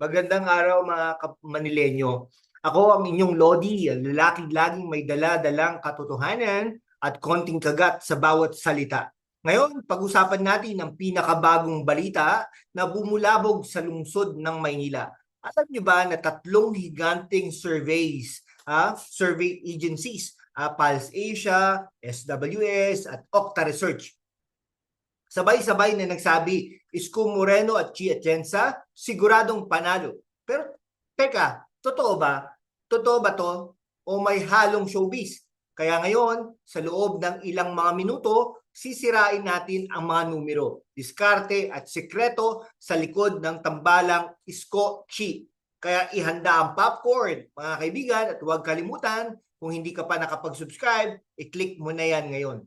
Magandang araw mga Manilenyo. Ako ang inyong Lodi, ang lalaking laging may dala-dalang katotohanan at konting kagat sa bawat salita. Ngayon, pag-usapan natin ang pinakabagong balita na bumulabog sa lungsod ng Maynila. Alam niyo ba na tatlong higanting surveys, ah, survey agencies, ah, Pulse Asia, SWS at Okta Research sabay-sabay na nagsabi, Isko Moreno at Chi Atienza, siguradong panalo. Pero, teka, totoo ba? Totoo ba to? O may halong showbiz? Kaya ngayon, sa loob ng ilang mga minuto, sisirain natin ang mga numero, diskarte at sekreto sa likod ng tambalang Isko Chi. Kaya ihanda ang popcorn, mga kaibigan, at huwag kalimutan, kung hindi ka pa nakapag-subscribe, i-click mo na yan ngayon.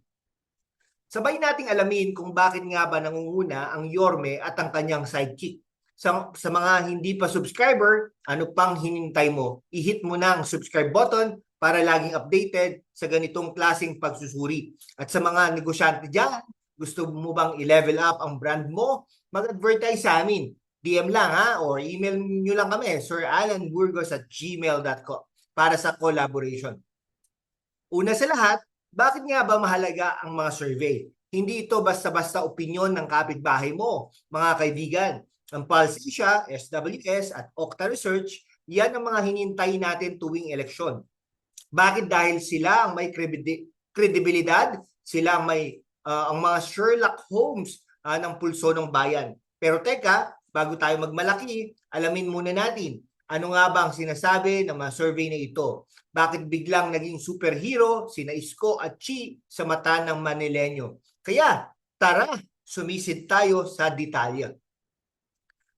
Sabay nating alamin kung bakit nga ba nangunguna ang Yorme at ang kanyang sidekick. Sa, sa mga hindi pa subscriber, ano pang hinintay mo? I-hit mo na ang subscribe button para laging updated sa ganitong klaseng pagsusuri. At sa mga negosyante dyan, gusto mo bang i-level up ang brand mo? Mag-advertise sa amin. DM lang ha, or email nyo lang kami, siralanburgos at gmail.com para sa collaboration. Una sa lahat, bakit nga ba mahalaga ang mga survey? Hindi ito basta-basta opinyon ng kapitbahay mo, mga kaibigan. Ang Pulse Asia, SWS at Okta Research, yan ang mga hinintay natin tuwing eleksyon. Bakit? Dahil sila ang may kredibilidad, sila ang may ah, ang mga Sherlock Holmes ah, ng pulso ng bayan. Pero teka, bago tayo magmalaki, alamin muna natin ano nga ba ang sinasabi ng mga survey na ito? Bakit biglang naging superhero sina Isko at Chi sa mata ng Manilenyo? Kaya, tara, sumisid tayo sa detalye.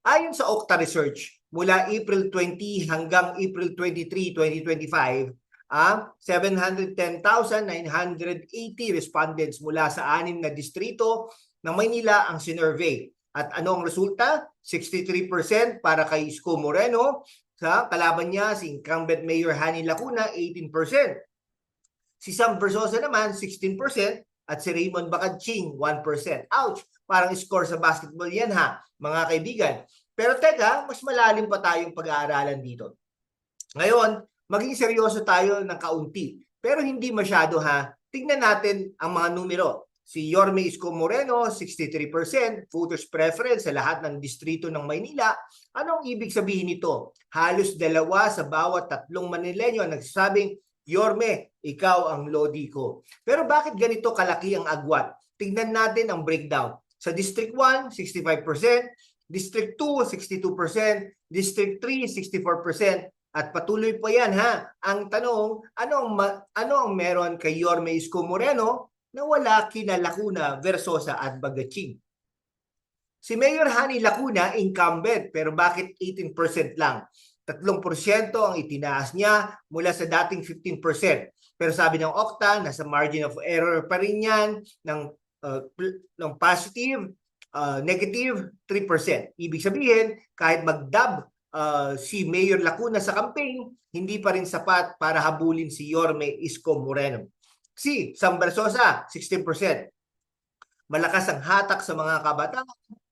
Ayon sa Okta Research, mula April 20 hanggang April 23, 2025, ah 710,980 respondents mula sa anim na distrito ng Maynila ang sinurvey. At ano ang resulta? 63% para kay Isko Moreno, sa kalaban niya si incumbent Mayor Hani Lacuna 18%. Si Sam Versosa naman 16% at si Raymond Bacadching 1%. Ouch! Parang score sa basketball yan ha, mga kaibigan. Pero teka, mas malalim pa tayong pag-aaralan dito. Ngayon, maging seryoso tayo ng kaunti. Pero hindi masyado ha. Tingnan natin ang mga numero. Si Yorme Isko Moreno, 63% voters preference sa lahat ng distrito ng Maynila. Anong ibig sabihin nito? Halos dalawa sa bawat tatlong Manilenyo ang nagsasabing, Yorme, ikaw ang lodi ko. Pero bakit ganito kalaki ang agwat? Tignan natin ang breakdown. Sa District 1, 65%, District 2, 62%, District 3, 64%, at patuloy pa yan ha. Ang tanong, ano ang, ano ang meron kay Yorme Isko Moreno na wala kina Lacuna, Versosa at Bagaching? Si Mayor Hani Lacuna, incumbent, pero bakit 18% lang? 3% ang itinaas niya mula sa dating 15%. Pero sabi ng Okta, nasa margin of error pa rin yan ng, uh, ng positive, uh, negative 3%. Ibig sabihin, kahit mag-dub uh, si Mayor Lacuna sa campaign, hindi pa rin sapat para habulin si Yorme Isko Moreno. Si Sam Versosa, 16%. Malakas ang hatak sa mga kabataan,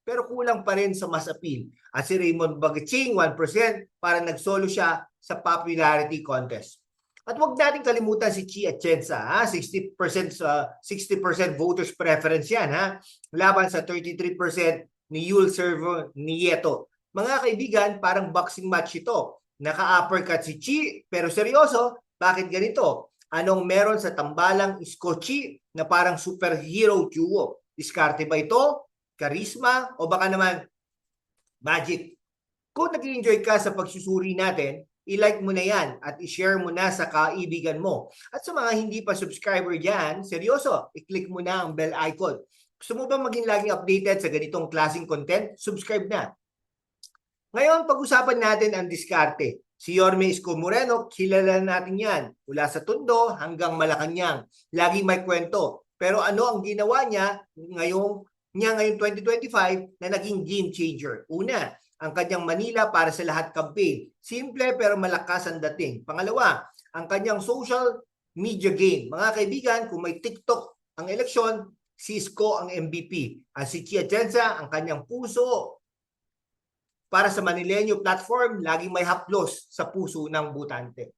pero kulang pa rin sa mass appeal. At si Raymond Bagaching, 1%, para nagsolo siya sa popularity contest. At huwag natin kalimutan si Chi Atienza, ha? 60% sa 60% voters preference yan, ha? Laban sa 33% ni Yul Servo Nieto. Mga kaibigan, parang boxing match ito. Naka-uppercut si Chi, pero seryoso, bakit ganito? Anong meron sa tambalang Isko Chi na parang superhero duo? Diskarte ba ito? Charisma? O baka naman magic? Kung nag-enjoy ka sa pagsusuri natin, i-like mo na yan at i-share mo na sa kaibigan mo. At sa mga hindi pa subscriber dyan, seryoso, i-click mo na ang bell icon. Gusto mo ba maging laging updated sa ganitong klaseng content? Subscribe na. Ngayon, pag-usapan natin ang diskarte. Si Yorme Isko Moreno, kilala natin yan. Mula sa Tondo hanggang Malacanang. Lagi may kwento. Pero ano ang ginawa niya ngayong niya ngayong 2025 na naging game changer? Una, ang kanyang Manila para sa lahat campaign. Simple pero malakas ang dating. Pangalawa, ang kanyang social media game. Mga kaibigan, kung may TikTok ang eleksyon, si Isko ang MVP. At si Chia Jensa ang kanyang puso para sa Manilenyo platform, laging may haplos sa puso ng butante.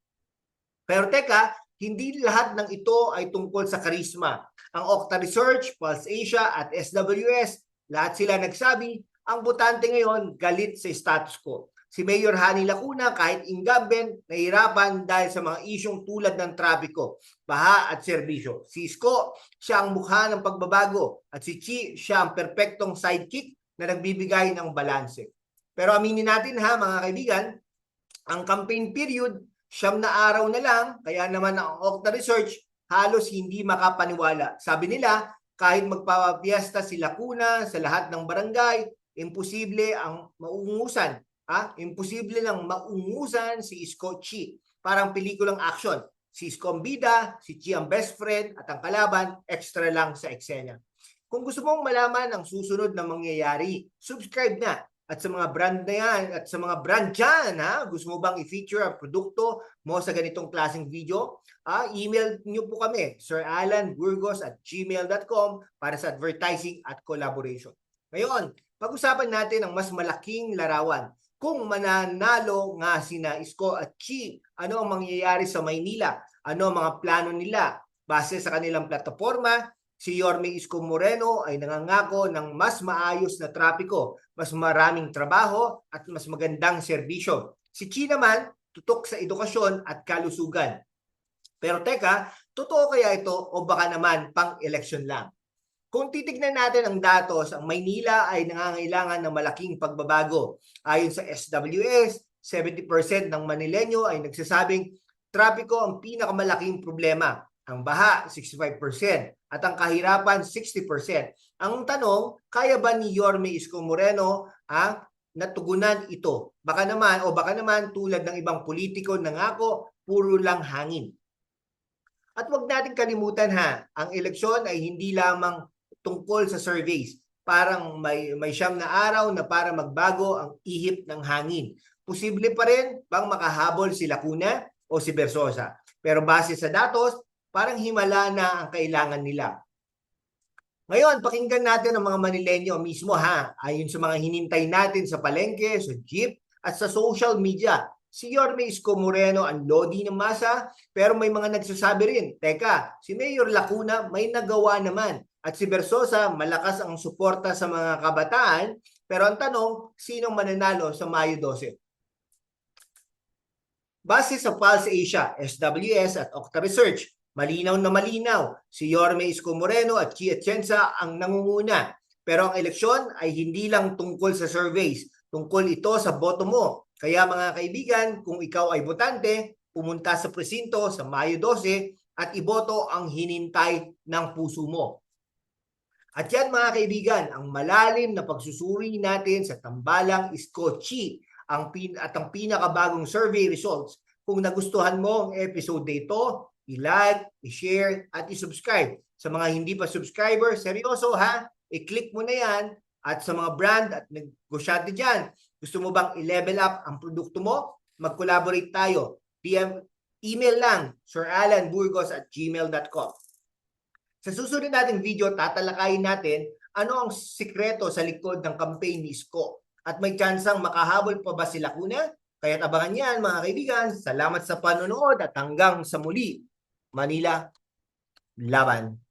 Pero teka, hindi lahat ng ito ay tungkol sa karisma. Ang Okta Research, Pulse Asia at SWS, lahat sila nagsabi, ang butante ngayon galit sa status quo. Si Mayor Hani Lacuna kahit incumbent, nahirapan dahil sa mga isyong tulad ng trapiko, baha at serbisyo. Si Isko, siya ang mukha ng pagbabago at si Chi, siya ang perpektong sidekick na nagbibigay ng balanse. Pero aminin natin ha mga kaibigan, ang campaign period, siyam na araw na lang, kaya naman ang Okta Research halos hindi makapaniwala. Sabi nila, kahit magpapapiesta si Lacuna sa lahat ng barangay, imposible ang maungusan. Ha? Imposible lang maungusan si Isko Chi. Parang pelikulang action. Si Isko ang bida, si Chi ang best friend, at ang kalaban, extra lang sa eksena. Kung gusto mong malaman ang susunod na mangyayari, subscribe na. At sa mga brand na yan, at sa mga brand dyan, ha? gusto mo bang i-feature ang produkto mo sa ganitong klaseng video? Ah, email nyo po kami, siralanburgos at gmail.com para sa advertising at collaboration. Ngayon, pag-usapan natin ang mas malaking larawan. Kung mananalo nga sina Isko at Chi, ano ang mangyayari sa Maynila? Ano ang mga plano nila? Base sa kanilang plataforma, si Yorme Isko Moreno ay nangangako ng mas maayos na trapiko, mas maraming trabaho at mas magandang serbisyo. Si Chi naman, tutok sa edukasyon at kalusugan. Pero teka, totoo kaya ito o baka naman pang-election lang? Kung titignan natin ang datos, ang Maynila ay nangangailangan ng malaking pagbabago. Ayon sa SWS, 70% ng Manilenyo ay nagsasabing trapiko ang pinakamalaking problema. Ang baha, 65%. At ang kahirapan, 60%. Ang tanong, kaya ba ni Yorme Isko Moreno ang natugunan ito? Baka naman, o baka naman tulad ng ibang politiko nangako, puro lang hangin. At wag natin kalimutan ha, ang eleksyon ay hindi lamang tungkol sa surveys. Parang may, may siyam na araw na para magbago ang ihip ng hangin. Posible pa rin bang makahabol si Lacuna o si Bersosa. Pero base sa datos, parang himala na ang kailangan nila. Ngayon, pakinggan natin ang mga Manilenyo mismo ha, ayon sa mga hinintay natin sa palengke, sa jeep, at sa social media. Si Yorme Isko Moreno ang lodi ng masa, pero may mga nagsasabi rin, teka, si Mayor Lacuna may nagawa naman. At si Bersosa, malakas ang suporta sa mga kabataan, pero ang tanong, sinong mananalo sa Mayo 12? Base sa Pulse Asia, SWS at Okta Research, malinaw na malinaw, si Yorme Isko Moreno at Chia Atienza ang nangunguna. Pero ang eleksyon ay hindi lang tungkol sa surveys, tungkol ito sa boto mo. Kaya mga kaibigan, kung ikaw ay botante, pumunta sa presinto sa Mayo 12 at iboto ang hinintay ng puso mo. At yan mga kaibigan, ang malalim na pagsusuri natin sa tambalang Iskochi ang pin at ang pinakabagong survey results. Kung nagustuhan mo ang episode na ito, i-like, i-share, at i-subscribe. Sa mga hindi pa subscriber, seryoso ha, i-click mo na yan. At sa mga brand at negosyante dyan, gusto mo bang i-level up ang produkto mo? Mag-collaborate tayo. PM, email lang, siralanburgos at gmail.com. Sa susunod nating video, tatalakayin natin ano ang sikreto sa likod ng campaign ni Isko. At may tsansang makahabol pa ba si Lacuna? Kaya't abangan yan mga kaibigan. Salamat sa panonood at hanggang sa muli. Manila, laban.